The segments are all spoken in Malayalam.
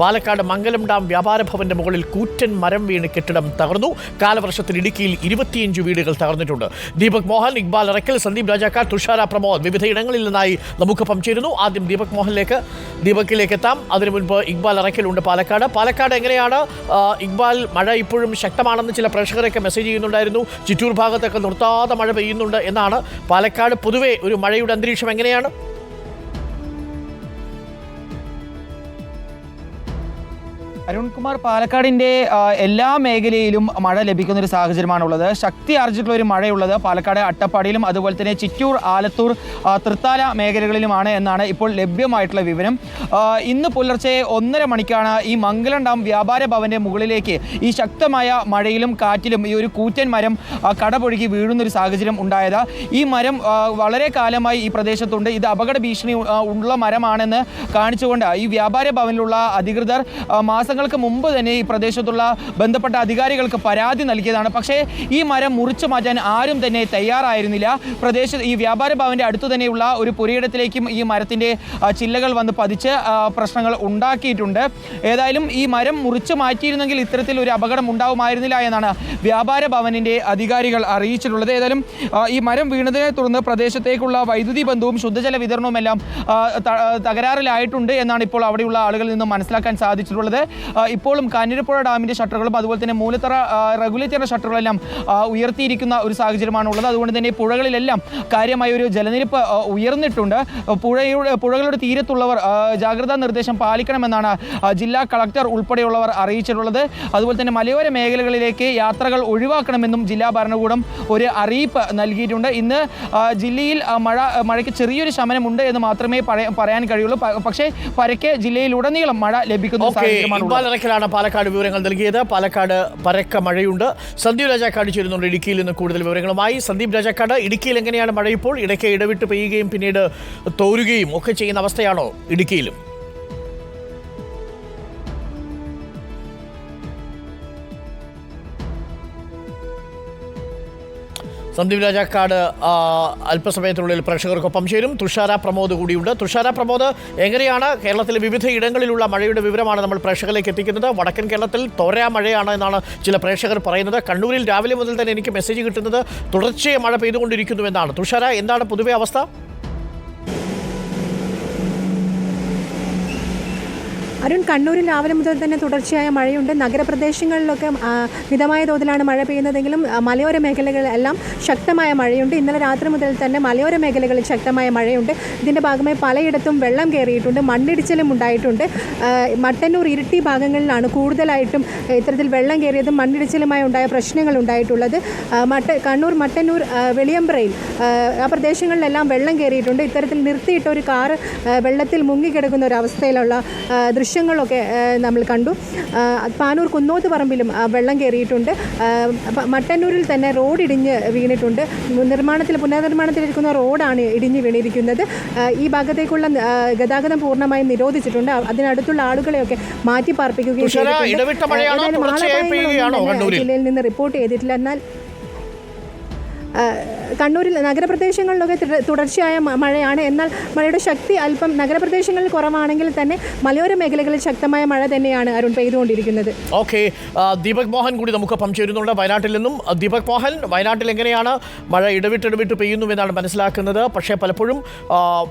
പാലക്കാട് മംഗലം ഡാം വ്യാപാര ഭവന്റെ മുകളിൽ കൂറ്റൻ മരം വീണ് കെട്ടിടം തകർന്നു. കാലവർഷത്തിൽ ഇടുക്കിയിൽ ഇരുപത്തിയഞ്ച് വീടുകൾ തകർന്നിട്ടുണ്ട്. ദീപക് മോഹൻ ഇക്ബാൽ അറക്കൽ സന്ദീപ് രാജാക്കാർ തുഷാര പ്രമോദ് വിവിധ ഇടങ്ങളിൽ നിന്നായി നമുക്കൊപ്പം ചേരുന്നു. ആദ്യം ദീപക് മോഹനിലേക്ക് ദീപക്കിലേക്ക് എത്താം. അതിനു മുൻപ് ഇക്ബാൽ അറക്കലുണ്ട് പാലക്കാട്. പാലക്കാട് എങ്ങനെയാണ്? ഇക്ബാൽ മഴ ഇപ്പോഴും ശക്തമാണെന്ന് ചില പ്രേക്ഷകരൊക്കെ മെസ്സേജ് ചെയ്യുന്നുണ്ടായിരുന്നു. ചിറ്റൂർ ഭാഗത്തൊക്കെ നിർത്താതെ മഴ പെയ്യുന്നുണ്ട് എന്നാണ്. പാലക്കാട് പൊതുവെ ഒരു മഴയുടെ അന്തരീക്ഷം എങ്ങനെയാണ്? അരുൺകുമാർ പാലക്കാടിന്റെ എല്ലാ മേഖലയിലും മഴ ലഭിക്കുന്ന ഒരു സാഹചര്യമാണുള്ളത്. ശക്തി ആർജിച്ചിട്ടുള്ള ഒരു മഴയുള്ളത് പാലക്കാട് അട്ടപ്പാടിയിലും അതുപോലെ തന്നെ ചിറ്റൂർ ആലത്തൂർ തൃത്താല മേഖലകളിലുമാണ് എന്നാണ് ഇപ്പോൾ ലഭ്യമായിട്ടുള്ള വിവരം. ഇന്ന് പുലർച്ചെ ഒന്നര മണിക്കാണ് ഈ മംഗലം ഡാം വ്യാപാര ഭവന്റെ മുകളിലേക്ക് ഈ ശക്തമായ മഴയിലും കാറ്റിലും ഈ ഒരു കൂറ്റൻ മരം കടപൊഴുകി വീഴുന്നൊരു സാഹചര്യം ഉണ്ടായത്. ഈ മരം വളരെ കാലമായി ഈ പ്രദേശത്തുണ്ട്. ഇത് അപകട ഭീഷണി ഉള്ള മരമാണെന്ന് കാണിച്ചുകൊണ്ട് ഈ വ്യാപാര ഭവനിലുള്ള അധികൃതർ ആ, മാസങ്ങൾക്ക് മുമ്പ് തന്നെ ഈ പ്രദേശത്തുള്ള ബന്ധപ്പെട്ട അധികാരികൾക്ക് പരാതി നൽകിയതാണ്. പക്ഷേ ഈ മരം മുറിച്ചു മാറ്റാൻ ആരും തന്നെ തയ്യാറായിരുന്നില്ല. പ്രദേശ ഈ വ്യാപാര ഭവന്റെ അടുത്തു തന്നെയുള്ള ഒരു പുരയിടത്തിലേക്കും ഈ മരത്തിന്റെ ചില്ലകൾ വന്ന് പതിച്ച് പ്രശ്നങ്ങൾ ഉണ്ടാക്കിയിട്ടുണ്ട്. ഏതായാലും ഈ മരം മുറിച്ചു മാറ്റിയിരുന്നെങ്കിൽ ഇത്തരത്തിൽ ഒരു അപകടം ഉണ്ടാവുമായിരുന്നില്ല എന്നാണ് വ്യാപാര ഭവനിന്റെ അധികാരികൾ അറിയിച്ചിട്ടുള്ളത്. ഏതായാലും ഈ മരം വീണതിനെ തുടർന്ന് പ്രദേശത്തേക്കുള്ള വൈദ്യുതി ബന്ധവും ശുദ്ധജല വിതരണവും എല്ലാം തകരാറിലായിട്ടുണ്ട് എന്നാണ് ഇപ്പോൾ അവിടെയുള്ള ആളുകളിൽ നിന്ന് മനസ്സിലാക്കാൻ സാധിച്ചിട്ടുള്ളത്. ഇപ്പോഴും കാഞ്ഞിരപ്പുഴ ഡാമിന്റെ ഷട്ടറുകളും അതുപോലെ തന്നെ മൂലത്തറ റെഗുലേറ്ററിന്റെ ഷട്ടറുകളെല്ലാം ഉയർത്തിയിരിക്കുന്ന ഒരു സാഹചര്യമാണ് ഉള്ളത് അതുകൊണ്ട് തന്നെ പുഴകളിലെല്ലാം കാര്യമായ ഒരു ജലനിരപ്പ് ഉയർന്നിട്ടുണ്ട്. പുഴയുടെ പുഴകളുടെ തീരത്തുള്ളവർ ജാഗ്രതാ നിർദ്ദേശം പാലിക്കണമെന്നാണ് ജില്ലാ കളക്ടർ ഉൾപ്പെടെയുള്ളവർ അറിയിച്ചിട്ടുള്ളത്. അതുപോലെ തന്നെ മലയോര മേഖലകളിലേക്ക് യാത്രകൾ ഒഴിവാക്കണമെന്നും ജില്ലാ ഭരണകൂടം ഒരു അറിയിപ്പ് നൽകിയിട്ടുണ്ട്. ഇന്ന് ജില്ലയിൽ മഴ മഴയ്ക്ക് ചെറിയൊരു ശമനമുണ്ട് എന്ന് മാത്രമേ പറയാൻ കഴിയുള്ളൂ. പക്ഷേ പരക്കെ ജില്ലയിലുടനീളം മഴ ലഭിക്കുന്ന സാഹചര്യമാണ് ഇക്ബാൽ പാലക്കാട് വിവരങ്ങൾ നൽകിയത്. പാലക്കാട് പരക്ക മഴയുണ്ട്. സന്ദീപ് രാജാക്കാട് ചേരുന്നുണ്ട് ഇടുക്കിയിൽ നിന്ന് കൂടുതൽ വിവരങ്ങളുമായി. സന്ദീപ് രാജാക്കാട് ഇടുക്കിയിൽ എങ്ങനെയാണ് മഴ ഇപ്പോൾ? ഇടയ്ക്ക് ഇടവിട്ട് പെയ്യുകയും പിന്നീട് തോരുകയും ഒക്കെ ചെയ്യുന്ന അവസ്ഥയാണോ ഇടുക്കിയിലും? സന്ദീപ് രാജാക്കാട് അല്പസമയത്തിനുള്ളിൽ പ്രേക്ഷകർക്കൊപ്പം ചേരും. തുഷാര പ്രമോദ് കൂടിയുണ്ട്. തുഷാര പ്രമോദ് എങ്ങനെയാണ് കേരളത്തിലെ വിവിധ ഇടങ്ങളിലുള്ള മഴയുടെ വിവരമാണ് നമ്മൾ പ്രേക്ഷകരിലേക്ക് എത്തിക്കുന്നത്? വടക്കൻ കേരളത്തിൽ തോരാ മഴയാണ് എന്നാണ് ചില പ്രേക്ഷകർ പറയുന്നത്. കണ്ണൂരിൽ രാവിലെ മുതൽ തന്നെ എനിക്ക് മെസ്സേജ് കിട്ടുന്നത് തുടർച്ചയായി മഴ പെയ്തുകൊണ്ടിരിക്കുന്നു എന്നാണ്. തുഷാര എന്താണ് പൊതുവെ അവസ്ഥ? അരുൺ കണ്ണൂരിൽ രാവിലെ മുതൽ തന്നെ തുടർച്ചയായ മഴയുണ്ട്. നഗരപ്രദേശങ്ങളിലൊക്കെ മിതമായ തോതിലാണ് മഴ പെയ്യുന്നതെങ്കിലും മലയോര മേഖലകളിലെല്ലാം ശക്തമായ മഴയുണ്ട്. ഇന്നലെ രാത്രി മുതൽ തന്നെ മലയോര മേഖലകളിൽ ശക്തമായ മഴയുണ്ട്. ഇതിന്റെ ഭാഗമായി പലയിടത്തും വെള്ളം കയറിയിട്ടുണ്ട്. മണ്ണിടിച്ചിലും ഉണ്ടായിട്ടുണ്ട്. മട്ടന്നൂർ ഇരിട്ടി ഭാഗങ്ങളിലാണ് കൂടുതലായിട്ടും ഇത്തരത്തിൽ വെള്ളം കയറിയതും മണ്ണിടിച്ചിലുമായി ഉണ്ടായ പ്രശ്നങ്ങൾ ഉണ്ടായിട്ടുള്ളത്. മട്ട കണ്ണൂർ മട്ടന്നൂർ വെളിയമ്പ്രയിൽ ആ, പ്രദേശങ്ങളിലെല്ലാം വെള്ളം കയറിയിട്ടുണ്ട്. ഇത്തരത്തിൽ നിർത്തിയിട്ട ഒരു കാറ് വെള്ളത്തിൽ മുങ്ങിക്കിടക്കുന്ന ഒരു അവസ്ഥയിലുള്ള ആ, ദൃശ്യങ്ങളൊക്കെ നമ്മൾ കണ്ടു. പാനൂർ കുന്നോത്ത് പറമ്പിലും വെള്ളം കയറിയിട്ടുണ്ട്. മട്ടന്നൂരിൽ തന്നെ റോഡ് ഇടിഞ്ഞ് വീണിട്ടുണ്ട്. നിർമ്മാണത്തിൽ പുനർനിർമ്മാണത്തിലിരിക്കുന്ന റോഡാണ് ഇടിഞ്ഞ് വീണിരിക്കുന്നത്. ഈ ഭാഗത്തേക്കുള്ള ഗതാഗതം പൂർണമായും നിരോധിച്ചിട്ടുണ്ട്. അതിനടുത്തുള്ള ആളുകളെയൊക്കെ മാറ്റി പാർപ്പിക്കുകയും? ജില്ലയിൽ നിന്ന് റിപ്പോർട്ട് ചെയ്തിട്ടില്ല. എന്നാൽ കണ്ണൂരിൽ നഗരപ്രദേശങ്ങളിലൊക്കെ തുട- തുടർച്ചയായ മഴയാണ്. എന്നാൽ മഴയുടെ ശക്തി അല്പം നഗരപ്രദേശങ്ങളിൽ കുറവാണെങ്കിൽ തന്നെ മലയോര മേഖലകളിൽ ശക്തമായ മഴ തന്നെയാണ് അരുൺ പെയ്തുകൊണ്ടിരിക്കുന്നത്. ഓക്കെ ദീപക് മോഹൻ കൂടി നമുക്കൊപ്പം ചേരുന്നുണ്ട് വയനാട്ടിൽ നിന്നും ദീപക് മോഹൻ വയനാട്ടിൽ എങ്ങനെയാണ് മഴ ഇടവിട്ടിടവിട്ട് പെയ്യുന്നു എന്നാണ് മനസ്സിലാക്കുന്നത്? പക്ഷേ പലപ്പോഴും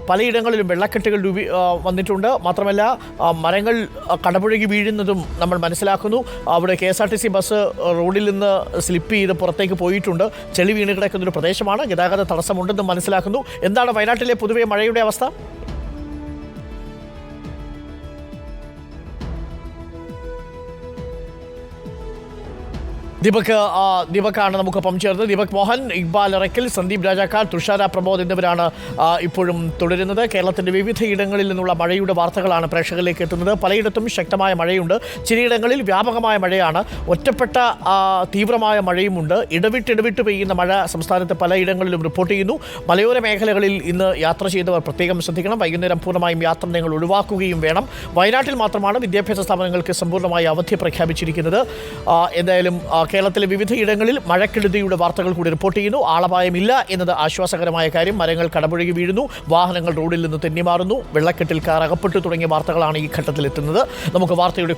പലയിടങ്ങളിലും വെള്ളക്കെട്ടുകൾ രൂപ വന്നിട്ടുണ്ട്. മാത്രമല്ല മരങ്ങൾ കടപുഴകി വീഴുന്നതും നമ്മൾ മനസ്സിലാക്കുന്നു. അവിടെ K S R T C bus റോഡിൽ നിന്ന് സ്ലിപ്പ് ചെയ്ത് പുറത്തേക്ക് പോയിട്ടുണ്ട്. ചെളി വീണ് ഒരു പ്രദേശമാണ്. ഗതാഗത തടസ്സമുണ്ടെന്നും മനസ്സിലാക്കുന്നു. എന്താണ് വയനാട്ടിലെ പൊതുവെ മഴയുടെ അവസ്ഥ? ദീപക് ദീപക്കാണ് നമുക്കൊപ്പം ചേർന്നത്. ദീപക് മോഹൻ ഇക്ബാൽ ഇറക്കൽ സന്ദീപ് രാജാക്കാർ തുഷാര പ്രമോദ് എന്നിവരാണ് ഇപ്പോഴും തുടരുന്നത്. കേരളത്തിന്റെ വിവിധ ഇടങ്ങളിൽ നിന്നുള്ള മഴയുടെ വാർത്തകളാണ് പ്രേക്ഷകരിലേക്ക് എത്തുന്നത്. പലയിടത്തും ശക്തമായ മഴയുണ്ട്. ചിലയിടങ്ങളിൽ വ്യാപകമായ മഴയാണ്. ഒറ്റപ്പെട്ട തീവ്രമായ മഴയുമുണ്ട്. ഇടവിട്ടിടവിട്ട് ഇടവിട്ട് പെയ്യുന്ന മഴ സംസ്ഥാനത്ത് പലയിടങ്ങളിലും റിപ്പോർട്ട് ചെയ്യുന്നു. മലയോര മേഖലകളിൽ ഇന്ന് യാത്ര ചെയ്തവർ പ്രത്യേകം ശ്രദ്ധിക്കണം. വൈകുന്നേരം പൂർണമായും യാത്ര നിങ്ങൾ ഒഴിവാക്കുകയും വേണം. വയനാട്ടിൽ മാത്രമാണ് വിദ്യാഭ്യാസ സ്ഥാപനങ്ങൾക്ക് സമ്പൂർണമായി അവധി പ്രഖ്യാപിച്ചിരിക്കുന്നത്. എന്തായാലും കേരളത്തിലെ വിവിധയിടങ്ങളിൽ മഴക്കെടുതിയുടെ വാർത്തകൾ കൂടി റിപ്പോർട്ട് ചെയ്യുന്നു. ആളപായമില്ല എന്നത് ആശ്വാസകരമായ കാര്യം. മരങ്ങൾ കടപുഴകി വീഴുന്നു. വാഹനങ്ങൾ റോഡിൽ നിന്ന് തെന്നിമാറുന്നു. വെള്ളക്കെട്ടിൽ കാർ അകപ്പെട്ടു തുടങ്ങിയ വാർത്തകളാണ് ഈ ഘട്ടത്തിലെത്തുന്നത്. നമുക്ക് വാർത്തയുടെ